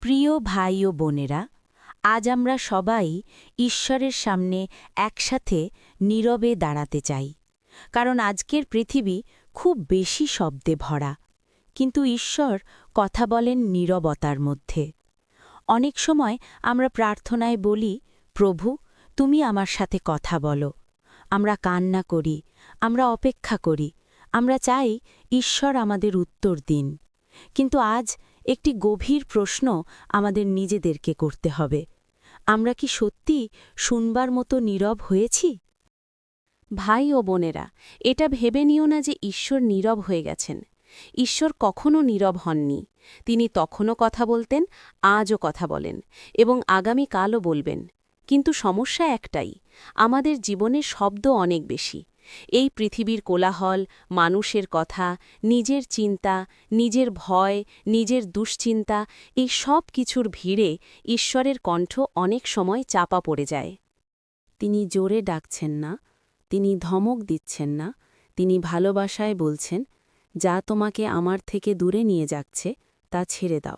প্রিয় ভাই ও বোনেরা, আজ আমরা সবাই ঈশ্বরের সামনে একসাথে নীরবে দাঁড়াতে চাই। কারণ আজকের পৃথিবী খুব বেশি শব্দে ভরা। কিন্তু ঈশ্বর কথা বলেন নীরবতার মধ্যে। অনেক সময় আমরা প্রার্থনায় বলি, প্রভু, তুমি আমার সাথে কথা বলো। আমরা কান্না করি, আমরা অপেক্ষা করি। আমরা চাই ঈশ্বর আমাদের উত্তর দিন। কিন্তু আজ একটি গভীর প্রশ্ন আমাদের নিজেদেরকে করতে হবে। আমরা কি সত্যি শুনবার মতো নীরব হয়েছি? ভাই ও বোনেরা, এটা ভেবে নিও না যে ঈশ্বর নীরব হয়ে গেছেন। ঈশ্বর কখনও নীরব হননি। তিনি তখনও কথা বলতেন, আজও কথা বলেন এবং আগামী কালও বলবেন। কিন্তু সমস্যা একটাই, আমাদের জীবনে শব্দ অনেক বেশি। এই পৃথিবীর কোলাহল, মানুষের কথা, নিজের চিন্তা, নিজের ভয়, নিজের দুশ্চিন্তা, এই সব কিছুর ভিড়ে ঈশ্বরের কণ্ঠ অনেক সময় চাপা পড়ে যায়। তিনি জোরে ডাকছেন না, তিনি ধমক দিচ্ছেন না, তিনি ভালোবাসায় বলছেন, যা তোমাকে আমার থেকে দূরে নিয়ে যাচ্ছে, তা ছেড়ে দাও।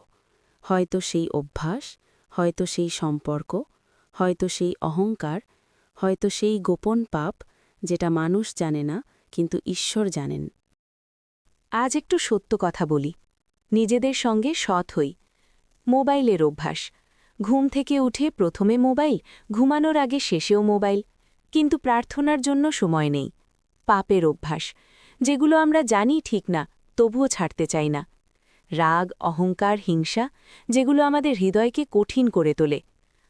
হয়তো সেই অভ্যাস, হয়তো সেই সম্পর্ক, হয়তো সেই অহংকার, হয়তো সেই গোপন পাপ যেটা মানুষ জানে না, কিন্তু ঈশ্বর জানেন। আজ একটু সত্য কথা বলি। নিজেদের সঙ্গে সৎ হই। মোবাইলের অভ্যাস। ঘুম থেকে উঠে প্রথমে মোবাইল, ঘুমানোর আগে শেষেও মোবাইল। কিন্তু প্রার্থনার জন্য সময় নেই। পাপের অভ্যাস। যেগুলো আমরা জানি ঠিক না, তবুও ছাড়তে চাই না। রাগ, অহংকার, হিংসা, যেগুলো আমাদের হৃদয়কে কঠিন করে তোলে।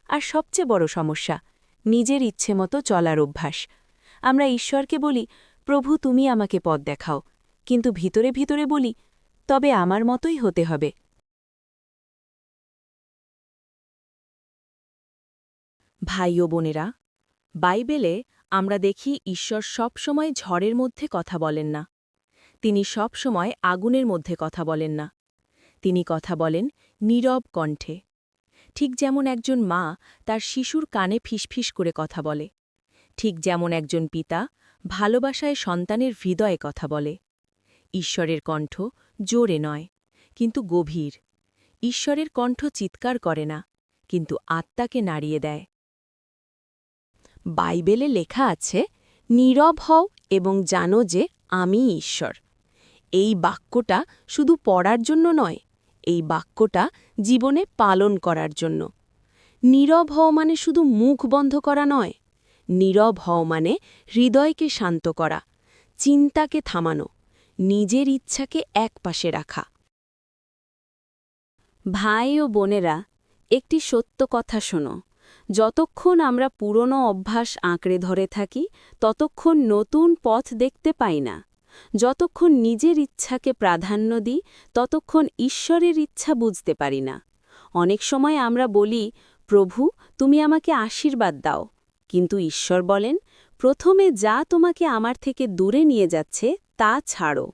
আর সবচেয়ে বড় সমস্যা, নিজের ইচ্ছে মতো চলার অভ্যাস। আমরা ঈশ্বরকে বলি, প্রভু, তুমি আমাকে পথ দেখাও। কিন্তু ভিতরে ভিতরে বলি, তবে আমার মতোই হতে হবে। ভাই ও বোনেরা, বাইবেলে আমরা দেখি ঈশ্বর সবসময় ঝড়ের মধ্যে কথা বলেন না। তিনি সবসময় আগুনের মধ্যে কথা বলেন না। তিনি কথা বলেন নীরব কণ্ঠে। ঠিক যেমন একজন মা তার শিশুর কানে ফিসফিস করে কথা বলে। ঠিক যেমন একজন পিতা ভালোবাসায় সন্তানের হৃদয়ে কথা বলে। ঈশ্বরের কণ্ঠ জোরে নয়, কিন্তু গভীর। ঈশ্বরের কণ্ঠ চিৎকার করে না, কিন্তু আত্মাকে নাড়িয়ে দেয়। বাইবেলে লেখা আছে, নীরব হও এবং জানো যে আমি ঈশ্বর। এই বাক্যটা শুধু পড়ার জন্য নয়, এই বাক্যটা জীবনে পালন করার জন্য। নীরব হও মানে শুধু মুখ বন্ধ করা নয় নীরব হও মানে হৃদয়কে শান্ত করা, চিন্তাকে থামানো, নিজের ইচ্ছাকে এক পাশে রাখা। ভাই ও বোনেরা, একটি সত্য কথা শোনো। যতক্ষণ আমরা পুরনো অভ্যাস আঁকড়ে ধরে থাকি, ততক্ষণ নতুন পথ দেখতে পাই না। যতক্ষণ নিজের ইচ্ছাকে প্রাধান্য দিই, ততক্ষণ ঈশ্বরের ইচ্ছা বুঝতে পারি না। অনেক সময় আমরা বলি, প্রভু, তুমি আমাকে আশীর্বাদ দাও। কিন্তু ঈশ্বর বলেন, প্রথমে যা তোমাকে আমার থেকে দূরে নিয়ে যাচ্ছে, তা ছাড়ো।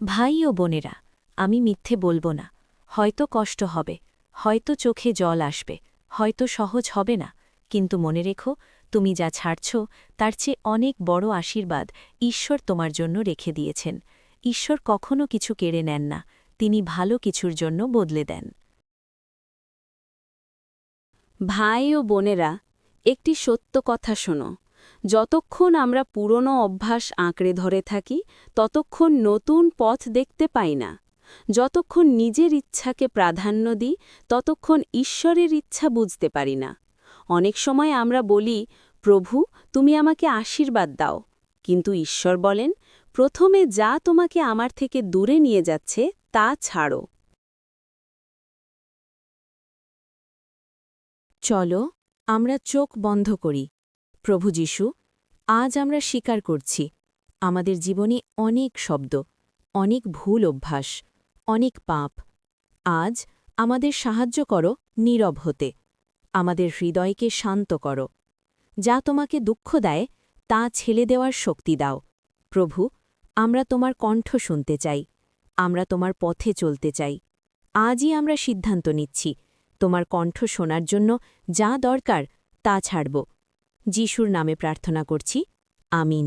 ভাই ও বোনেরা, আমি মিথ্যে বলব না। হয়তো কষ্ট হবে, হয়তো চোখে জল আসবে, হয়তো সহজ হবে না। কিন্তু মনে রেখো, তুমি যা ছাড়ছ, তার চেয়ে অনেক বড় আশীর্বাদ ঈশ্বর তোমার জন্য রেখে দিয়েছেন। ঈশ্বর কখনো কিছু কেড়ে নেন না, তিনি ভালো কিছুর জন্য বদলে দেন। ভাই ও বোনেরা, একটি সত্য কথা শোনো। যতক্ষণ আমরা পুরনো অভ্যাস আঁকড়ে ধরে থাকি, ততক্ষণ নতুন পথ দেখতে পাই না। যতক্ষণ নিজের ইচ্ছাকে প্রাধান্য দিই, ততক্ষণ ঈশ্বরের ইচ্ছা বুঝতে পারি না। অনেক সময় আমরা বলি, প্রভু, তুমি আমাকে আশীর্বাদ দাও। কিন্তু ঈশ্বর বলেন, প্রথমে যা তোমাকে আমার থেকে দূরে নিয়ে যাচ্ছে, তা ছাড়ো। চলো, আমরা চোখ বন্ধ করি। প্রভু যিশু, আজ আমরা স্বীকার করছি, আমাদের জীবনে অনেক শব্দ, অনেক ভুল অভ্যাস, অনেক পাপ। আজ আমাদের সাহায্য করো নীরব হতে, আমাদের হৃদয়কে শান্ত করো। যা তোমাকে দুঃখ দেয়, তা ছেলে দেওয়ার শক্তি দাও। প্রভু, আমরা তোমার কণ্ঠ শুনতে চাই, আমরা তোমার পথে চলতে চাই। আজই আমরা সিদ্ধান্ত নিচ্ছি তোমার কণ্ঠ শোনার জন্য যা দরকার তা ছাড়ব। যিশুর নামে প্রার্থনা করছি আমিন।